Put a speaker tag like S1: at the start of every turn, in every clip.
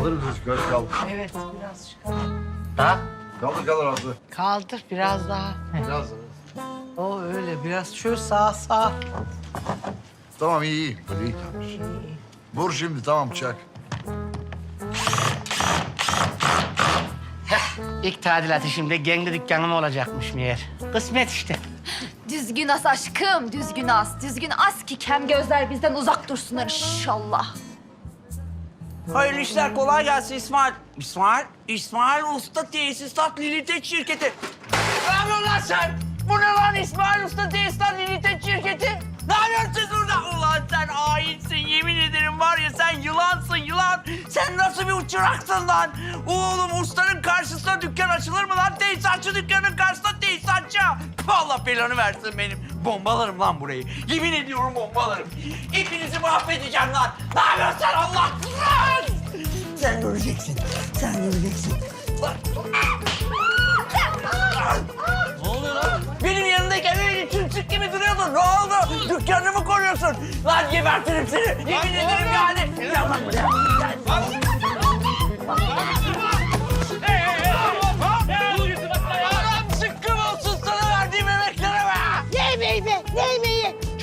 S1: Alırız biz köz kaldı.
S2: Evet biraz çıkalım.
S3: Ha?
S1: Kaldır kalır Aslı.
S2: Kaldır biraz daha.
S1: Biraz.
S2: O öyle biraz şöyle sağ sağ.
S1: Tamam iyi iyi. Böyle iyi tamam. Vur şimdi tamam çak.
S3: İlk tadilatı şimdi kendi dükkanım olacakmış meğer. Kısmet işte.
S4: Düzgün as aşkım, düzgün as. Düzgün as ki kem gözler bizden uzak dursunlar inşallah.
S5: Hayırlı işler kolay gelsin İsmail. İsmail, İsmail Usta Tesisat Limited Şirketi. Ne yapıyorsun lan sen? Bu ne lan İsmail Usta Tesisat Limited Şirketi? Ne yapıyorsun? Ulan sen hainsin yemin ederim var ya sen yılansın yılan. Sen nasıl bir uçuraksın lan? Oğlum ustanın karşısına dükkan açılır mı lan? Tesisatçı dükkanın karşısına tesisatçı. Allah belanı versin benim. Bombalarım lan burayı. Yemin ediyorum bombalarım. Hepinizi mahvedeceğim lan. Ne yapıyorsun sen Allah? Sen göreceksin. Sen göreceksin. Ne çimsik gibi duruyordun. Ne oldu? Dükkanını mı koruyorsun? Lan gebertirim seni. Yemin ederim yani. Gel lan buraya.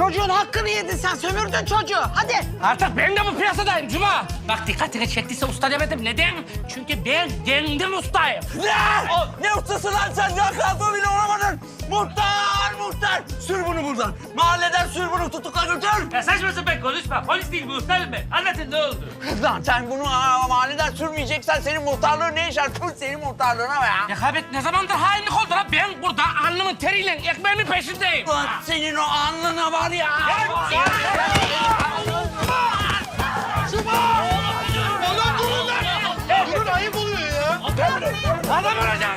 S2: Çocuğun hakkını yedin sen sömürdün çocuğu. Hadi.
S3: Artık ben de bu piyasadayım Cuma. Bak dikkatini çektiyse usta demedim. Neden? Çünkü ben kendim ustayım.
S5: Ne? Ne ustası lan sen? Ne kalfa bile olamadın. Muhtar, muhtar. Sür bunu buradan. Mahalleden sür bunu tutukla götür.
S3: Ya saçma sapan konuşma. Polis değil muhtarım ben. Anlatın ne oldu?
S5: Lan sen bunu aa, mahalleden sürmeyeceksen senin muhtarlığın ne işler? Tut senin muhtarlığına be ya.
S3: Rekabet ne zamandır hainlik oldu lan? Ben burada alnımın teriyle ekmeğimin peşindeyim.
S5: Lan senin o alnına var ya.
S3: Adam olacak lan.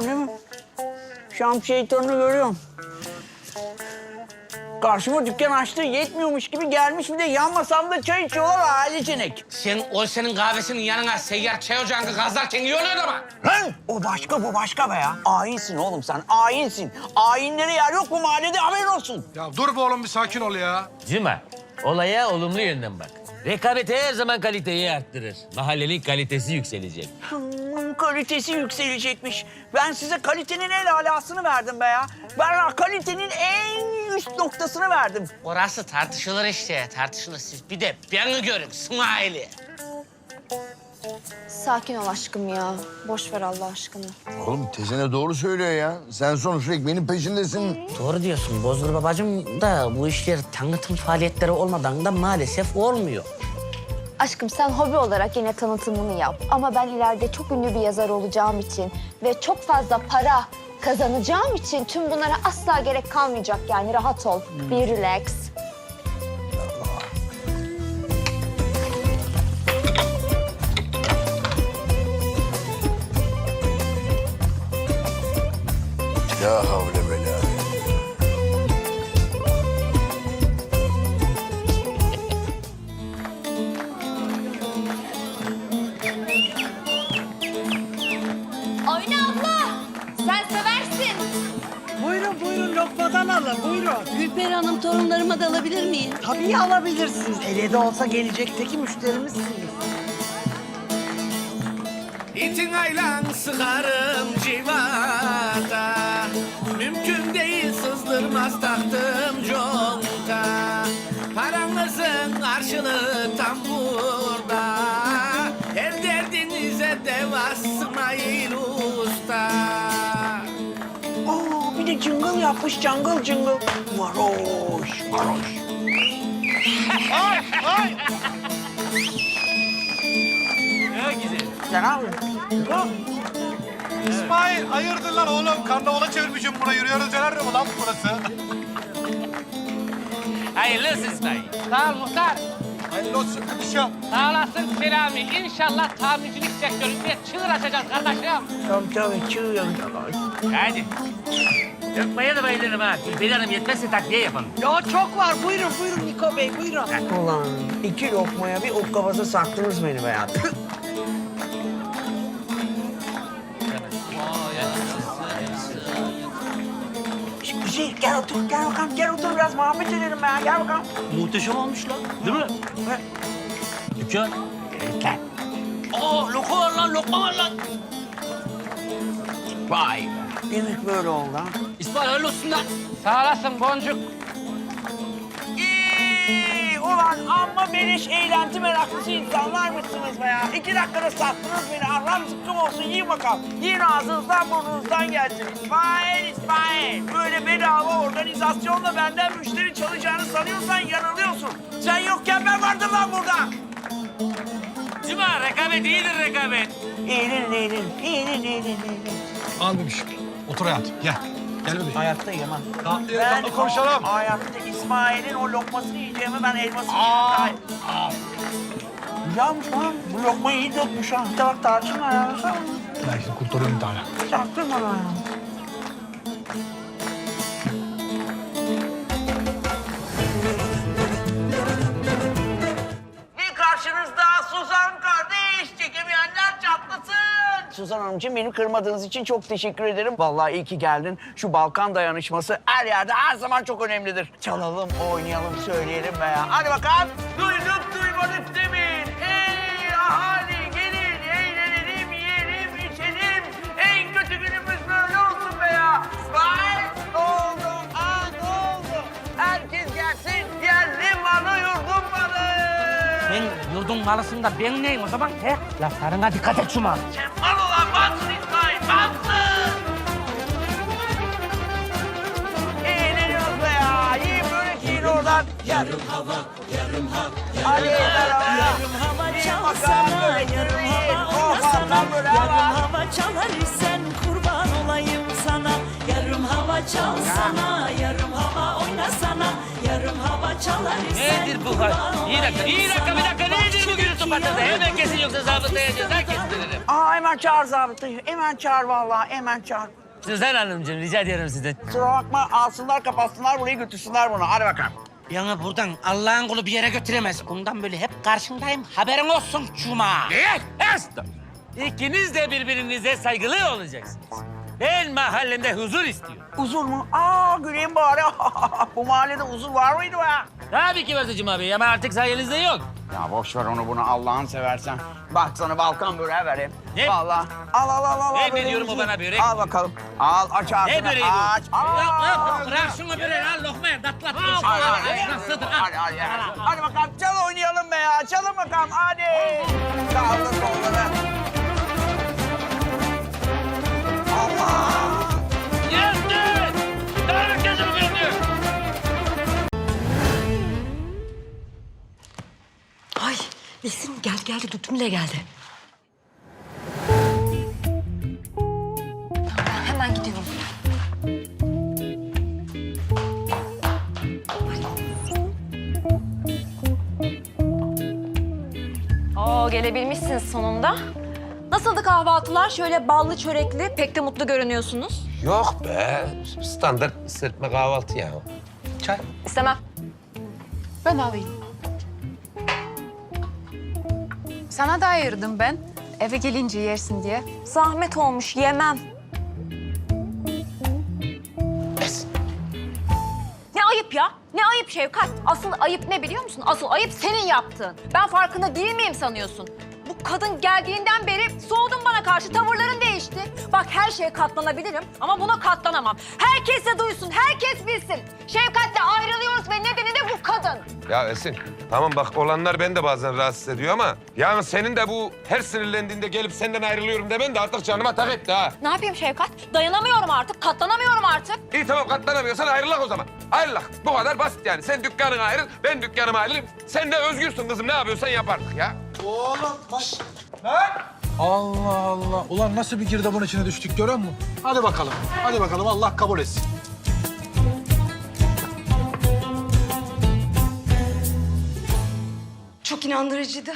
S5: Görüyorsun değil mi? Şam şeytanını görüyorum. Karşıma dükkan açtı yetmiyormuş gibi gelmiş bir de yan masamda çay içiyorlar ailecenek.
S3: Sen o senin kahvesinin yanına seyyar çay ocağını gazlarken oluyor ama.
S5: Lan o başka bu başka be ya. Ainsin oğlum sen ainsin. Ainlere yer yok bu mahallede haberin olsun.
S6: Ya dur be oğlum bir sakin ol ya.
S7: Cima, olaya olumlu yönden bak. Rekabet her zaman kaliteyi arttırır. Mahallenin kalitesi yükselecek.
S5: Hmm, kalitesi yükselecekmiş. Ben size kalitenin en alasını verdim be ya. Ben kalitenin en üst noktasını verdim.
S3: Orası tartışılır işte tartışılır. Siz bir de beni görün İsmail'i.
S4: Sakin ol aşkım ya. Boş ver Allah aşkına.
S1: Oğlum tezene doğru söylüyor ya. Sen sonuçta ekmeğinin peşindesin.
S3: Doğru diyorsun Bozgur babacığım da bu işler tanıtım faaliyetleri olmadan da maalesef olmuyor.
S4: Aşkım sen hobi olarak yine tanıtımını yap. Ama ben ileride çok ünlü bir yazar olacağım için ve çok fazla para kazanacağım için tüm bunlara asla gerek kalmayacak yani rahat ol. Be relax.
S2: Alabilirsiniz. Ele de olsa gelecekteki müşterimizsiniz.
S8: İtinayla sıkarım civata Mümkün değil sızdırmaz taktım conta Paranızın karşılığı tam burada Her derdinize deva İsmail Usta
S5: Aa, bir de cıngıl yapmış cangıl cıngıl. Varoş, varoş. Sen abi.
S6: İsmail hayırdır lan oğlum? Karnavala çevirmişim burayı. Yürüyoruz döner mi lan burası?
S3: Hayırlı olsun İsmail. Sağ ol muhtar.
S6: Hayırlı olsun kıdışım.
S3: Sağ olasın Selami. İnşallah tamircilik sektöründe çığır açacağız kardeşim.
S5: Tabii tabii çığ
S3: Hadi.
S7: Yapmaya da bayılırım ha. Gülbeli Hanım yetmezse takviye yapalım.
S2: Ya çok var. Buyurun buyurun Niko Bey buyurun.
S5: Ulan iki lokmaya bir okkabası saktınız beni be ya. Güzel gel otur gel bakalım gel otur biraz muhabbet edelim ya gel bakalım.
S7: Muhteşem olmuş lan. Değil mi?
S5: Evet.
S7: Dükkan.
S5: Gel.
S7: Aa lokma var lan, lokma var lan.
S5: Vay be. Demek böyle oldu ha.
S7: İsmail hayırlı olsun lan.
S9: Sağ olasın boncuk.
S5: İyi, ulan amma beleş eğlenti meraklısı insanlar mısınız be ya? İki dakikada sattınız beni. Allah'ım zıkkım olsun. Yiyin bakalım. Yiyin ağzınızdan burnunuzdan gelsin. İsmail, İsmail. Böyle bedava organizasyonla benden müşteri çalacağını sanıyorsan yanılıyorsun. Sen yokken ben vardım lan burada.
S7: Cuma rekabet iyidir rekabet.
S5: Eğilin, eğilin. Eğilin, eğilin, eğilin.
S6: Al bebişim. Otur hayatım. Gel. Gel bebeğim.
S5: Hayatta yemem.
S6: Tatlı
S5: Ben
S6: tatlı konuşalım.
S5: o hayatta İsmail'in o lokmasını yiyeceğime ben elmasını yiyeceğim. Güzelmiş lan. Bu lokmayı iyi dökmüş ha. Bir de bak tarçın var ya.
S6: Ben şimdi kurtarıyorum bir tane.
S5: Çaktırma lan. Suzan Hanımcığım beni kırmadığınız için çok teşekkür ederim. Vallahi iyi ki geldin. Şu Balkan dayanışması her yerde her zaman çok önemlidir. Çalalım, oynayalım, söyleyelim be ya. Hadi bakalım. Duyduk duymadık demeyin. Ey ahali gelin eğlenelim, yiyelim, içelim. En kötü günümüz böyle olsun be ya. Ne oldu? Aa ne oldu? Herkes gelsin. Yerli malı yurdum malı.
S9: Ben yurdun malısın da ben neyim o zaman? He? Laflarına dikkat et Cuma.
S5: Sen oradan. Yarım hava, yarım hava. Hadi yarım
S10: Yarım hava çal sana, yarım hava oyna sana.
S5: bakalım böyle
S10: Yarım
S5: hava.
S10: hava çalar isen kurban olayım sana. Yarım hava çal sana, yarım hava oyna sana. Yarım hava çalar isen
S7: Nedir bu
S10: kurban
S7: hal? İyi dakika, iyi dakika, bir dakika. Nedir bu gürültü patladı? Hemen kesin yoksa zabıtlayacağız. Ben kestiririm.
S5: Aa hemen çağır zabıtayı. Hemen çağır vallahi, hemen çağır.
S7: Suzan Hanımcığım rica ediyorum sizden.
S5: Kusura bakma alsınlar kapatsınlar burayı götürsünler bunu. Hadi bakalım.
S9: Yani buradan Allah'ın kulu bir yere götüremez. Bundan böyle hep karşındayım. Haberin olsun Cuma.
S7: Ne? Estağ. İkiniz de birbirinize saygılı olacaksınız. Ben mahallemde huzur istiyorum.
S5: Huzur mu? Aa güleyim bari. Bu mahallede huzur var mıydı be?
S7: Tabii ki Cuma Bey ama artık sayenizde yok.
S5: Ya boş ver onu bunu Allah'ın seversen. Bak sana Balkan böreği vereyim.
S7: Ne?
S5: Vallahi. Al al al al.
S7: Ne
S5: al,
S7: veriyorum o bana börek
S5: Al bakalım. Al aç ağzını.
S7: Ne böreği bu?
S5: Aç. Aa,
S7: Yok yok
S5: al.
S7: bırak şunu böyle al lokmaya datlat.
S5: Hadi hadi. Hadi hadi. Hadi, hadi bakalım çal oynayalım be ya. Çalın bakalım hadi. Kaldır kolları. Allah.
S10: Ay Nesin gel geldi Dutum'la geldi.
S11: Hemen gidiyorum. Oo gelebilmişsiniz sonunda. Nasıldı kahvaltılar? Şöyle ballı çörekli, pek de mutlu görünüyorsunuz.
S12: Yok be. Standart serpme kahvaltı ya. Çay.
S11: İstemem.
S13: Ben alayım. Sana da ayırdım ben. Eve gelince yersin diye.
S11: Zahmet olmuş, yemem. Ne ayıp ya? Ne ayıp Şevkat? Asıl ayıp ne biliyor musun? Asıl ayıp senin yaptığın. Ben farkında değil miyim sanıyorsun? Kadın geldiğinden beri soğudun bana karşı, tavırların değişti. Bak her şeye katlanabilirim ama buna katlanamam. Herkes de duysun, herkes bilsin. Şevkat'le ayrılıyoruz ve nedeni de bu kadın.
S12: Ya Esin, tamam bak olanlar beni de bazen rahatsız ediyor ama... ...yani senin de bu her sinirlendiğinde gelip senden ayrılıyorum demen de artık canıma tak etti ha.
S11: Ne yapayım Şevkat? Dayanamıyorum artık, katlanamıyorum artık.
S12: İyi tamam katlanamıyorsan ayrılak o zaman. Ayrılak. Bu kadar basit yani. Sen dükkanına ayrıl, ben dükkanıma ayrılayım. Sen de özgürsün kızım. Ne yapıyorsan yap artık ya.
S6: Oğlum bak. Lan. Allah Allah. Ulan nasıl bir girdabın içine düştük görüyor musun? Hadi bakalım. Hadi bakalım Allah kabul etsin.
S10: Çok inandırıcıydı.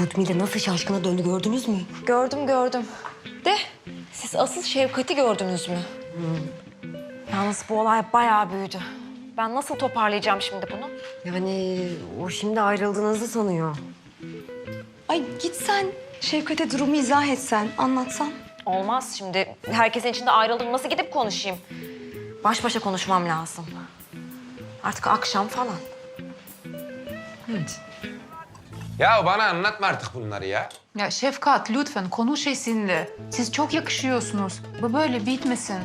S10: Ludmila nasıl şaşkına döndü gördünüz mü?
S11: Gördüm gördüm. De siz asıl Şevkat'i gördünüz mü? Yalnız bu olay bayağı büyüdü. Ben nasıl toparlayacağım şimdi bunu?
S10: Yani o şimdi ayrıldığınızı sanıyor.
S13: Ay git sen Şevkat'e durumu izah etsen, anlatsan.
S11: Olmaz şimdi. Herkesin içinde ayrıldım. Nasıl gidip konuşayım? Baş başa konuşmam lazım. Artık akşam falan.
S10: Evet.
S12: Ya bana anlatma artık bunları ya.
S13: Ya Şefkat lütfen konuş Esin'le. Siz çok yakışıyorsunuz. Bu böyle bitmesin.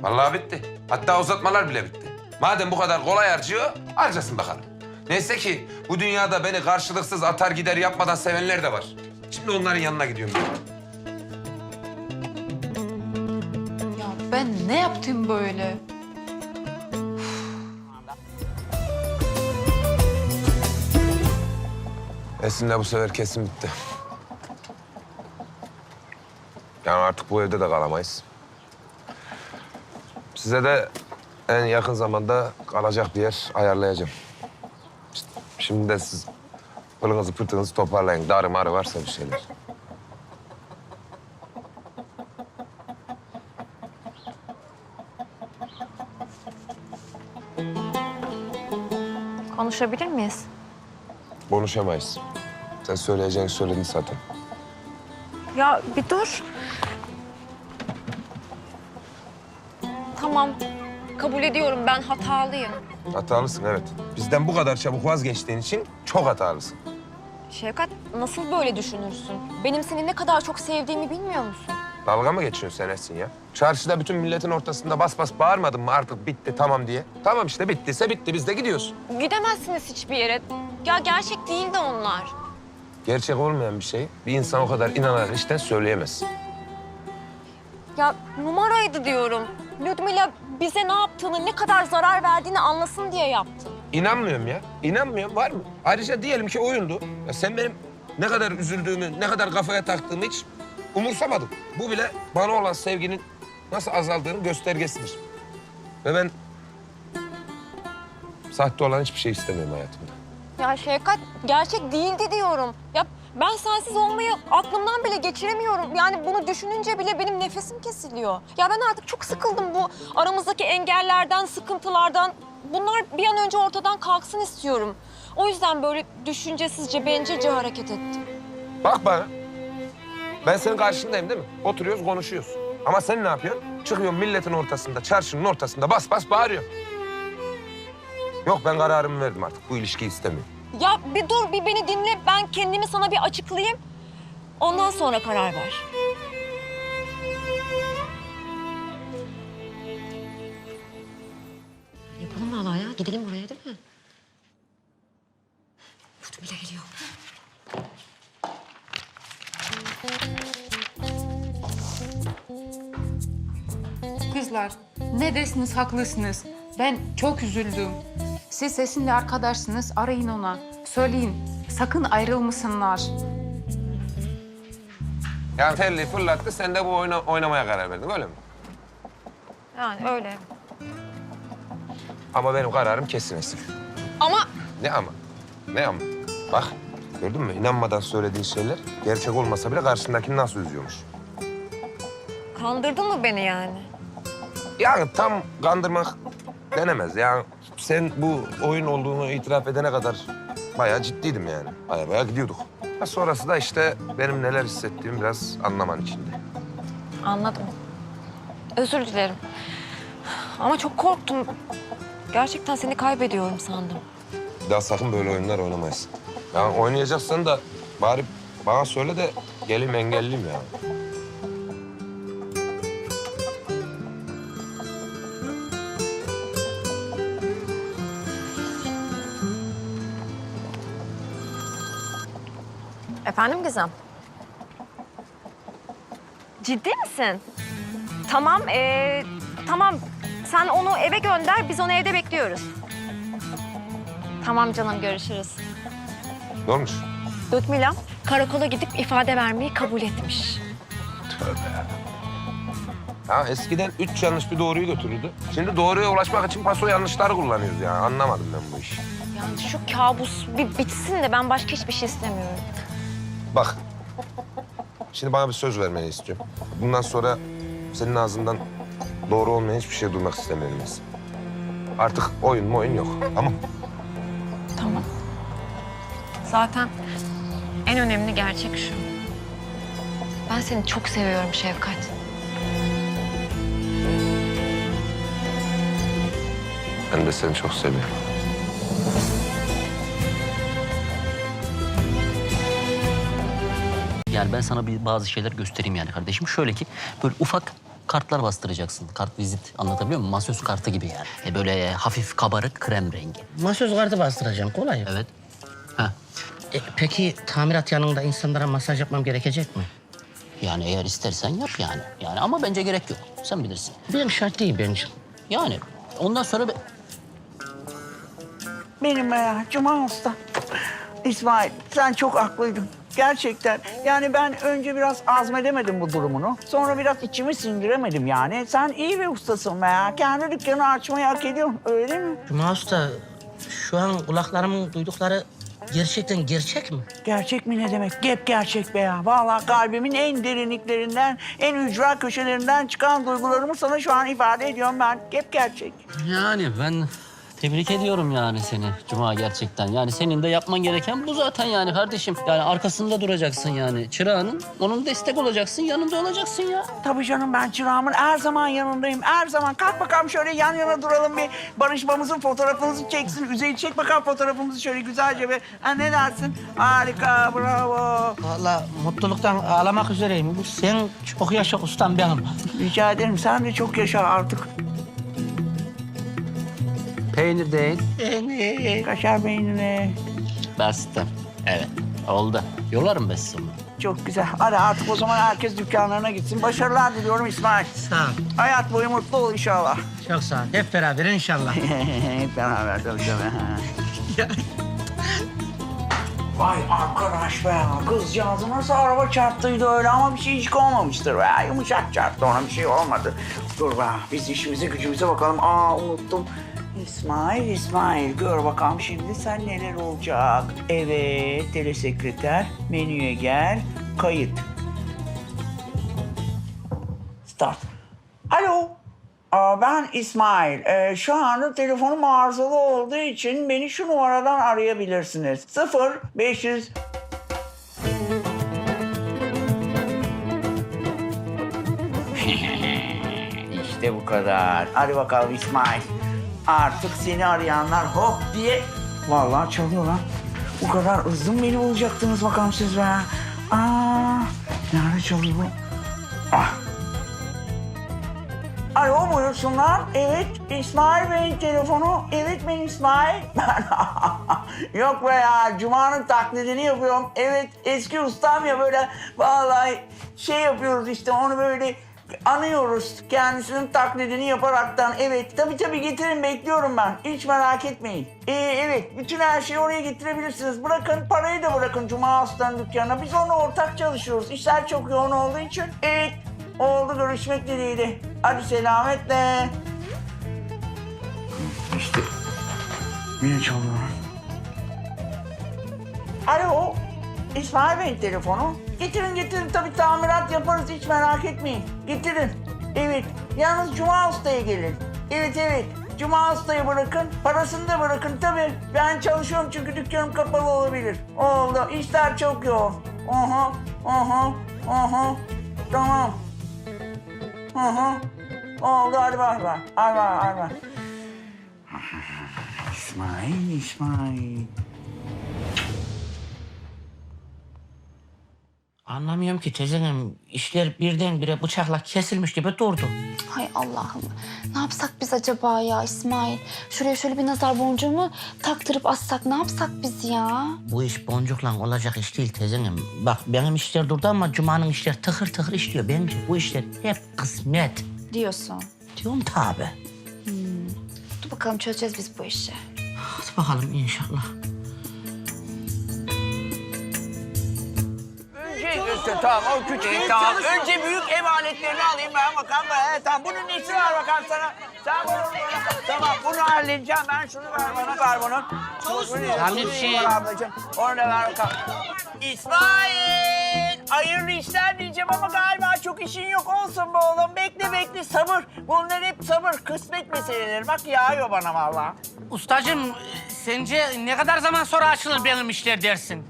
S12: Vallahi bitti. Hatta uzatmalar bile bitti. Madem bu kadar kolay harcıyor, harcasın bakalım. Neyse ki bu dünyada beni karşılıksız atar gider yapmadan sevenler de var. Şimdi onların yanına gidiyorum. ben.
S13: Ya ben ne yaptım böyle?
S12: Esin'le bu sefer kesin bitti. Yani artık bu evde de kalamayız. Size de en yakın zamanda kalacak bir yer ayarlayacağım. Şimdi de siz pılınızı pırtınızı toparlayın. Darı marı varsa bir şeyler.
S11: Konuşabilir miyiz?
S12: Konuşamayız. Sen söyleyeceğini söyledin zaten.
S11: Ya bir dur. Tamam. Kabul ediyorum ben hatalıyım.
S12: Hatalısın evet. Bizden bu kadar çabuk vazgeçtiğin için çok hatalısın.
S11: Şevkat nasıl böyle düşünürsün? Benim seni ne kadar çok sevdiğimi bilmiyor musun?
S12: Dalga mı geçiyorsun sen Esin ya? Çarşıda bütün milletin ortasında bas bas bağırmadın mı artık bitti tamam diye? Tamam işte bittiyse bitti biz de gidiyoruz.
S11: Gidemezsiniz hiçbir yere. Ya gerçek değil de onlar.
S12: Gerçek olmayan bir şey bir insan o kadar inanarak işten söyleyemez.
S11: Ya numaraydı diyorum. Ludmila bize ne yaptığını, ne kadar zarar verdiğini anlasın diye yaptı.
S12: İnanmıyorum ya. İnanmıyorum var mı? Ayrıca diyelim ki oyundu. Ya sen benim ne kadar üzüldüğümü, ne kadar kafaya taktığımı hiç umursamadın. Bu bile bana olan sevginin nasıl azaldığının göstergesidir. Ve ben sahte olan hiçbir şey istemiyorum hayatımda.
S11: Ya Şevkat gerçek değildi diyorum. Ya ben sensiz olmayı aklımdan bile geçiremiyorum. Yani bunu düşününce bile benim nefesim kesiliyor. Ya ben artık çok sıkıldım bu aramızdaki engellerden, sıkıntılardan. Bunlar bir an önce ortadan kalksın istiyorum. O yüzden böyle düşüncesizce, bencilce hareket ettim.
S12: Bak bana. Ben senin karşındayım değil mi? Oturuyoruz, konuşuyoruz. Ama sen ne yapıyorsun? Çıkıyorsun milletin ortasında, çarşının ortasında bas bas bağırıyorsun. Yok ben kararımı verdim artık. Bu ilişkiyi istemiyorum.
S11: Ya bir dur, bir beni dinle. Ben kendimi sana bir açıklayayım. Ondan sonra karar ver.
S10: Yapalım vallahi ya. Gidelim oraya değil mi? Fırtın bile geliyor.
S13: Kızlar ne desiniz haklısınız. Ben çok üzüldüm. Siz Esin'le arkadaşsınız arayın ona. Söyleyin sakın ayrılmasınlar.
S12: Yani telli fırlattı, sen de bu oyuna oynamaya karar verdin öyle mi?
S11: Yani öyle.
S12: Ama benim kararım kesin Esin.
S11: Ama
S12: Ne ama? Ne ama? Bak gördün mü? İnanmadan söylediğin şeyler gerçek olmasa bile karşındakini nasıl üzüyormuş.
S11: kandırdın mı beni yani?
S12: Yani tam kandırmak denemez. Yani sen bu oyun olduğunu itiraf edene kadar bayağı ciddiydim yani. Bayağı bayağı gidiyorduk. Ha sonrası da işte benim neler hissettiğimi biraz anlaman içinde.
S11: Anladım. Özür dilerim. Ama çok korktum. Gerçekten seni kaybediyorum sandım.
S12: Bir daha sakın böyle oyunlar oynamayız. Yani oynayacaksan da bari bana söyle de geleyim engelliyim yani.
S11: Efendim Gizem? Ciddi misin? Tamam, ee, tamam. Sen onu eve gönder, biz onu evde bekliyoruz. Tamam canım, görüşürüz.
S12: Ne olmuş?
S11: Ludmila karakola gidip ifade vermeyi kabul etmiş.
S12: Ya eskiden üç yanlış bir doğruyu götürürdü. Şimdi doğruya ulaşmak için paso yanlışları kullanıyoruz ya. Anlamadım ben bu işi.
S11: Yani şu kabus bir bitsin de ben başka hiçbir şey istemiyorum.
S12: Bak. Şimdi bana bir söz vermeni istiyorum. Bundan sonra senin ağzından doğru olmayan hiçbir şey duymak istemiyorum ben. Artık oyun mu oyun yok. Tamam.
S11: Tamam. Zaten en önemli gerçek şu. Ben seni çok seviyorum Şevkat.
S12: Ben de seni çok seviyorum.
S14: Yani ben sana bir bazı şeyler göstereyim yani kardeşim. Şöyle ki böyle ufak kartlar bastıracaksın. Kart vizit anlatabiliyor muyum? Masöz kartı gibi yani. E böyle hafif kabarık krem rengi.
S3: Masöz kartı bastıracağım kolay.
S14: Evet. Ha.
S3: E, peki tamirat yanında insanlara masaj yapmam gerekecek mi?
S14: Yani eğer istersen yap yani. Yani ama bence gerek yok. Sen bilirsin.
S3: Benim şart değil bence.
S14: Yani ondan sonra be-
S5: Benim ya Cuma Usta. İsmail sen çok haklıydın. Gerçekten. Yani ben önce biraz azmedemedim bu durumunu. Sonra biraz içimi sindiremedim yani. Sen iyi bir ustasın be ya. Kendi dükkanı açmayı hak ediyorsun. Öyle değil mi?
S3: Cuma Usta şu an kulaklarımın duydukları gerçekten gerçek mi?
S5: Gerçek mi ne demek? Gep gerçek be ya. Vallahi kalbimin en derinliklerinden, en ücra köşelerinden çıkan duygularımı sana şu an ifade ediyorum ben. Gep gerçek.
S14: yani ben tebrik ediyorum yani seni Cuma gerçekten. Yani senin de yapman gereken bu zaten yani kardeşim. Yani arkasında duracaksın yani. Çırağının onun destek olacaksın, yanında olacaksın ya.
S5: Tabii canım ben çırağımın her zaman yanındayım. Her zaman. Kalk bakalım şöyle yan yana duralım bir barışmamızın fotoğrafımızı çeksin. Üzeri çek bakalım fotoğrafımızı şöyle güzelce bir. Ha, ne dersin? Harika, bravo.
S3: Vallahi mutluluktan ağlamak üzereyim. Sen çok yaşa ustam benim.
S5: Rica ederim sen de çok yaşa artık.
S14: Peynir değil.
S5: Beni, kaşar beynine.
S14: Bastım. Evet. Oldu. Yollarım ben onu.
S5: Çok güzel. Hadi artık o zaman herkes dükkanlarına gitsin. Başarılar diliyorum İsmail.
S3: Sağ ol.
S5: Hayat boyu mutlu ol inşallah.
S3: Çok sağ ol. Hep beraber inşallah.
S5: Hep beraber tabii tabii. Vay arkadaş be. Kızcağızı nasıl araba çarptıydı öyle ama bir şeycik olmamıştır be. Yumuşak çarptı ona bir şey olmadı. Dur be biz işimize gücümüze bakalım. Aa unuttum. İsmail, İsmail gör bakalım şimdi sen neler olacak. Evet telesekreter menüye gel kayıt. Start. Alo. Ben İsmail. Ee, şu anda telefonum arızalı olduğu için beni şu numaradan arayabilirsiniz. 0 500 İşte bu kadar. Hadi bakalım İsmail. Artık seni arayanlar hop diye... Vallahi çalıyor lan. Bu kadar hızlı mı beni bulacaktınız bakalım siz be? Aa, nerede çalıyor bu? Ah, Alo buyursunlar. Evet İsmail Bey'in telefonu. Evet ben İsmail. Yok be ya Cuma'nın taklidini yapıyorum. Evet eski ustam ya böyle vallahi şey yapıyoruz işte onu böyle anıyoruz. Kendisinin taklidini yaparaktan. Evet tabii tabii getirin bekliyorum ben. Hiç merak etmeyin. Ee, evet bütün her şeyi oraya getirebilirsiniz. Bırakın parayı da bırakın Cuma Usta'nın dükkanına. Biz onunla ortak çalışıyoruz. İşler çok yoğun olduğu için. Evet Oldu görüşmek dileğiyle. Hadi selametle. İşte çalıyor. Alo. İsmail Bey'in telefonu. Getirin getirin tabii tamirat yaparız hiç merak etmeyin. Getirin. Evet. Yalnız Cuma Usta'ya gelin. Evet evet. Cuma Usta'yı bırakın. Parasını da bırakın tabii. Ben çalışıyorum çünkü dükkanım kapalı olabilir. Oldu. İşler çok yoğun. Aha. Aha. Aha. Tamam. Hı. Oldu hadi bay bay. Hadi bay bay. İsmail, İsmail.
S3: Anlamıyorum ki teyzenim. işler birdenbire bıçakla kesilmiş gibi durdu.
S4: Hay Allah'ım. Ne yapsak biz acaba ya İsmail? Şuraya şöyle bir nazar boncuğu mu taktırıp assak ne yapsak biz ya?
S3: Bu iş boncukla olacak iş değil teyzenim. Bak benim işler durdu ama Cuma'nın işler tıkır tıkır işliyor. Bence bu işler hep kısmet.
S4: Diyorsun.
S3: Diyorum tabi.
S4: Dur bakalım çözeceğiz biz bu işi.
S3: Hadi bakalım inşallah.
S5: Önce tamam o küçük tamam. Önce büyük ev aletlerini alayım ben bakalım. He, tamam bunun nesi var bakalım sana. Sen bunu tamam bunu halledeceğim ben şunu ver bana ver bunu. Çalışmıyor.
S3: Bir şey.
S5: Ablacığım onu da ver bakalım. İsmail hayırlı işler diyeceğim ama galiba çok işin yok olsun be oğlum. Bekle bekle sabır. Bunlar hep sabır, kısmet meseleleri. Bak yağıyor bana vallahi.
S3: Ustacığım sence ne kadar zaman sonra açılır benim işler dersin?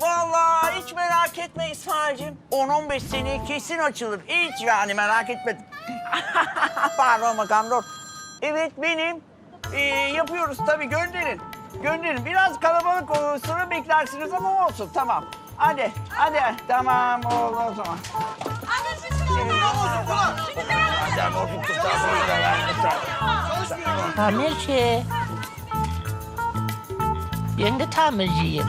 S5: Vallahi hiç merak etme İsmail'cim. 10-15 seneye kesin açılır. Hiç yani merak etme. Pardon makam dur. Evet benim. Ee, yapıyoruz tabii gönderin. Gönderin. Biraz kalabalık olur sonra beklersiniz ama olsun tamam. Hadi hadi tamam oldu o zaman.
S3: Tamirci. Ben de tamirciyim.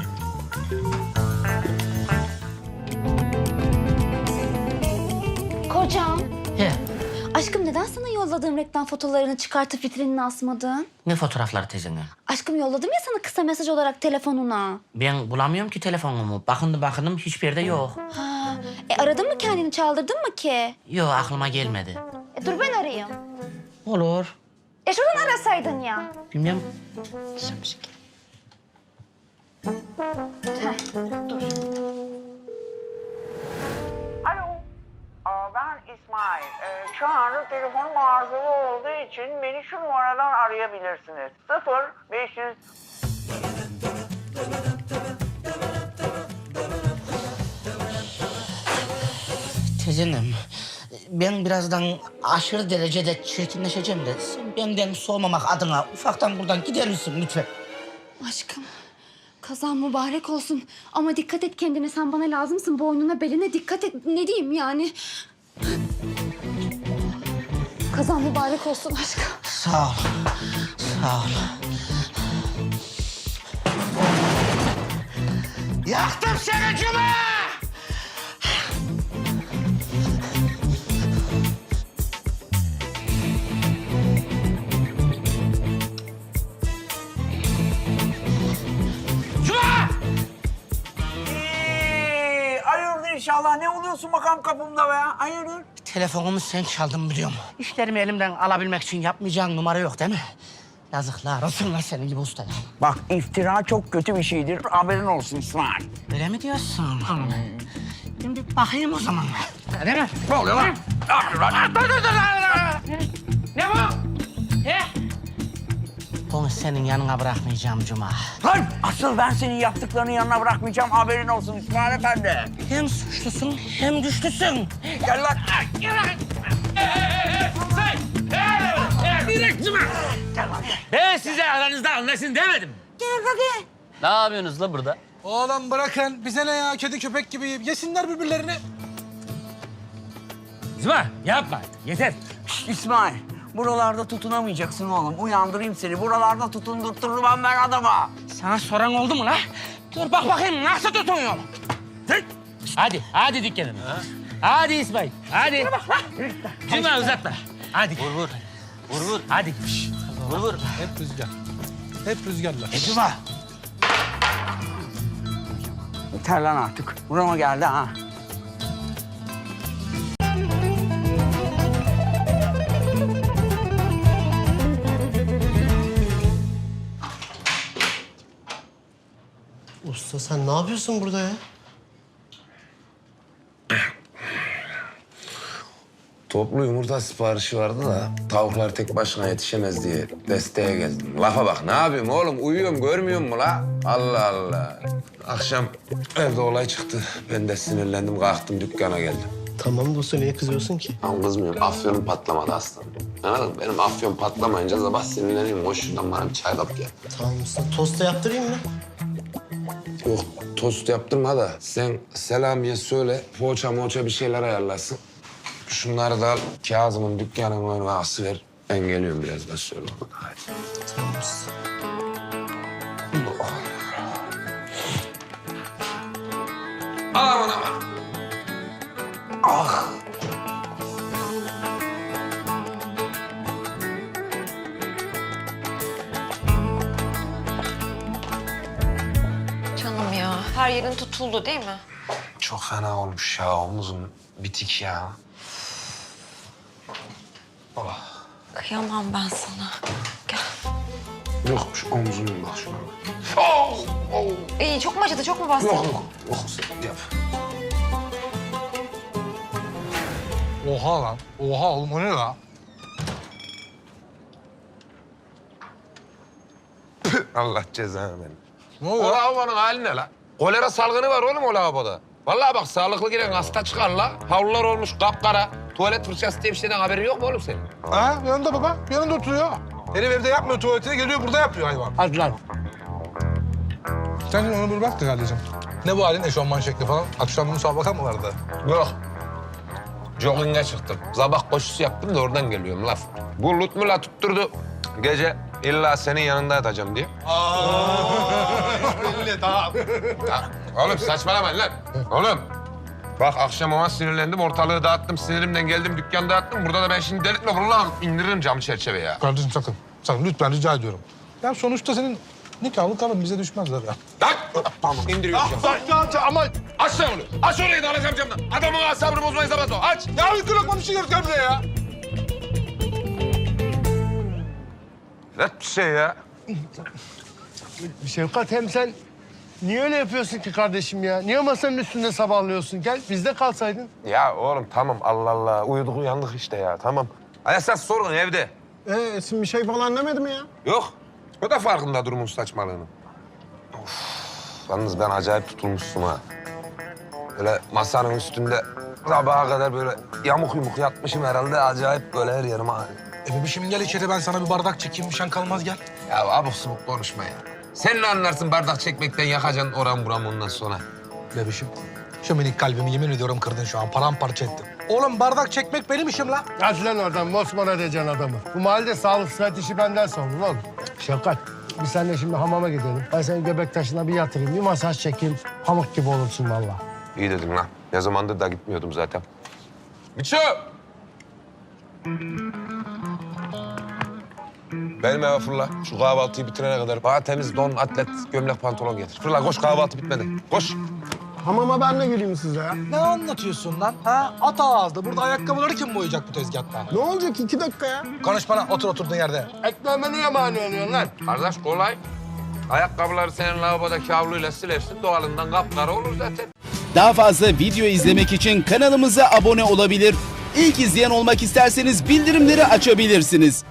S4: Kocam,
S3: He,
S4: aşkım neden sana yolladığım reklam fotolarını çıkartıp vitrinine asmadın?
S3: ne fotoğrafları teyzene?
S4: Aşkım yolladım ya sana kısa mesaj olarak telefonuna.
S3: Ben bulamıyorum ki telefonumu. Bakındım bakındım hiçbir yerde yok.
S4: Ha, e aradın mı kendini çaldırdın mı ki?
S3: Yok aklıma gelmedi.
S4: E, dur ben arayayım.
S3: Olur.
S4: E şuradan arasaydın ya.
S3: Bilmem.
S5: Alo. Aa, ben İsmail. Ee, şu anda telefonum arızalı olduğu için beni şu numaradan arayabilirsiniz. 0 500
S3: Tezenim, ben birazdan aşırı derecede çirkinleşeceğim de sen benden soğumamak adına ufaktan buradan gider misin lütfen?
S4: Aşkım kazan mübarek olsun. Ama dikkat et kendine sen bana lazımsın. Boynuna beline dikkat et. Ne diyeyim yani? Kazan mübarek olsun aşkım.
S3: Sağ ol, sağ ol. Yaktım seni Cuma!
S5: İnşallah. Ne oluyorsun bakalım kapımda be? Hayırdır?
S3: Telefonumu sen çaldın biliyorum. İşlerimi elimden alabilmek için yapmayacağın numara yok değil mi? Yazıklar olsun lan senin gibi ustaya.
S5: Bak iftira çok kötü bir şeydir. Haberin olsun İsmail.
S3: Öyle mi diyorsun? Şimdi bakayım o zaman. Değil mi?
S5: Ne oluyor lan?
S3: Dur dur dur. Ne bu? He? Bunu senin yanına bırakmayacağım Cuma.
S5: Lan asıl ben senin yaptıklarının yanına bırakmayacağım. Haberin olsun İsmail Efendi.
S3: Hem suçlusun hem güçlüsün.
S5: Gel lan.
S7: Ben size aranızda anlaşın demedim. Ne yapıyorsunuz la burada?
S6: Oğlum bırakın. Bize ne ya? Kedi köpek gibi yesinler birbirlerini.
S7: Zıma yapma yeter.
S5: İsmail, buralarda tutunamayacaksın oğlum. Uyandırayım seni. Buralarda tutundurttururum ben adama.
S3: Sana soran oldu mu la? Dur bak bakayım nasıl tutunuyor.
S7: Hadi, hadi dükkanına. Hadi İsmail, hadi. Cuma uzatma. Hadi. Vur vur. Vur vur. Hadi. Vur vur.
S6: Hep rüzgar. Hep rüzgarlar.
S3: Cuma.
S5: Yeter lan artık. Burama geldi ha.
S15: Usta sen ne yapıyorsun burada ya?
S12: Toplu yumurta siparişi vardı da tavuklar tek başına yetişemez diye desteğe geldim. Lafa bak ne yapayım oğlum uyuyorum görmüyor musun la? Allah Allah. Akşam evde olay çıktı. Ben de sinirlendim kalktım dükkana geldim.
S15: Tamam usta niye kızıyorsun ki?
S12: Ben kızmıyorum afyonum patlamadı aslanım. Anladın mı? Benim afyon patlamayınca sabah sinirleniyorum. Hoş şuradan bana bir çay kap gel.
S15: Tamam usta tosta yaptırayım mı?
S12: Yok tost yaptırma da sen Selami'ye söyle poğaça moğaça bir şeyler ayarlasın. Şunları da al Kazım'ın dükkanının önüne asıver. Ben geliyorum birazdan söyle ona. Hadi.
S15: Tamam
S11: yerin tutuldu değil mi?
S12: Çok fena olmuş ya omuzum bitik ya. Oh.
S11: Kıyamam ben sana. Gel.
S12: Yok şu omzumun bak şuna. bak. Oh, oh.
S11: İyi çok mu acıdı çok mu bastı?
S12: Yok yok yok yap.
S6: Oha lan. Oha oğlum o ne la?
S12: Allah cezanı verin.
S6: Ne oluyor?
S12: lavabonun hali ne la? Kolera salgını var oğlum o lavaboda. Vallahi bak sağlıklı giren hasta çıkar la. Havlular olmuş kapkara. Tuvalet fırçası diye bir şeyden haberin yok mu oğlum senin?
S6: Ha yanında baba. Yanında oturuyor. Herif evde yapmıyor tuvaletine geliyor burada yapıyor hayvan.
S15: Hadi lan.
S6: Sen onu bir bak da kardeşim. Ne bu halin eşofman şekli falan? Akşam bunu sabah mı vardı?
S12: Yok. Jogging'e çıktım. Sabah koşusu yaptım da oradan geliyorum laf. Bu Lutmula tutturdu. Gece illa senin yanında yatacağım diye.
S15: Belli tamam.
S12: Ya, oğlum saçmalamayın lan. Oğlum. Bak akşam ona sinirlendim, ortalığı dağıttım, sinirimden geldim, dükkanı dağıttım. Burada da ben şimdi delirtme vallahi indiririm cam çerçeve ya.
S6: Kardeşim sakın. Sakın lütfen rica ediyorum. Ya sonuçta senin nikahlı karın bize düşmezler ya.
S12: Lan! Tamam, indiriyorum camı.
S15: Ama
S12: Aç lan onu. Aç orayı da alacağım camdan. Adamın asabını bozmayın zaman o. Aç.
S6: Ya uyku lokma bir şey göreceğim buraya ya.
S12: Net bir şey ya.
S15: Şevkat hem sen niye öyle yapıyorsun ki kardeşim ya? Niye masanın üstünde sabahlıyorsun? Gel bizde kalsaydın.
S12: Ya oğlum tamam Allah Allah. Uyuduk uyandık işte ya tamam. Esas sorun evde.
S15: Ee, Esin bir şey falan demedi mi ya?
S12: Yok. O da farkında durumun saçmalığının. Of. Yalnız ben acayip tutulmuşsun ha. Böyle masanın üstünde sabaha kadar böyle yamuk yumuk yatmışım herhalde. Acayip böyle her yerim ağrıyor.
S6: E bebişim gel içeri ben sana bir bardak çekeyim. Şan kalmaz gel.
S12: Ya abuk subuk konuşma ya. Sen ne anlarsın bardak çekmekten yakacaksın oran buram ondan sonra.
S6: Bebişim. Şu minik kalbimi yemin ediyorum kırdın şu an. Paramparça ettin. Oğlum bardak çekmek benim işim la.
S15: Hadi lan oradan mosmor edeceksin adamı. Bu mahallede sağlık sıhhat işi benden sorulur oğlum. Şevkat biz seninle şimdi hamama gidelim. Ben seni göbek taşına bir yatırayım, bir masaj çekeyim. Pamuk gibi olursun vallahi.
S12: İyi dedin lan. Ne zamandır da gitmiyordum zaten. Miço! Benim eve fırla. Şu kahvaltıyı bitirene kadar bana temiz don, atlet, gömlek, pantolon getir. Fırla koş kahvaltı bitmedi. Koş.
S15: Hamama ben de geleyim size ya.
S6: Ne anlatıyorsun lan? Ha? At ağızda. Burada ayakkabıları kim boyayacak bu tezgahta?
S15: Ne olacak iki dakika ya?
S6: Konuş bana. Otur oturduğun yerde.
S15: Ekmeğime niye mani oluyorsun lan?
S12: Kardeş kolay. Ayakkabıları senin lavabodaki havluyla silersin. Doğalından kapkara olur zaten.
S16: Daha fazla video izlemek için kanalımıza abone olabilir. İlk izleyen olmak isterseniz bildirimleri açabilirsiniz.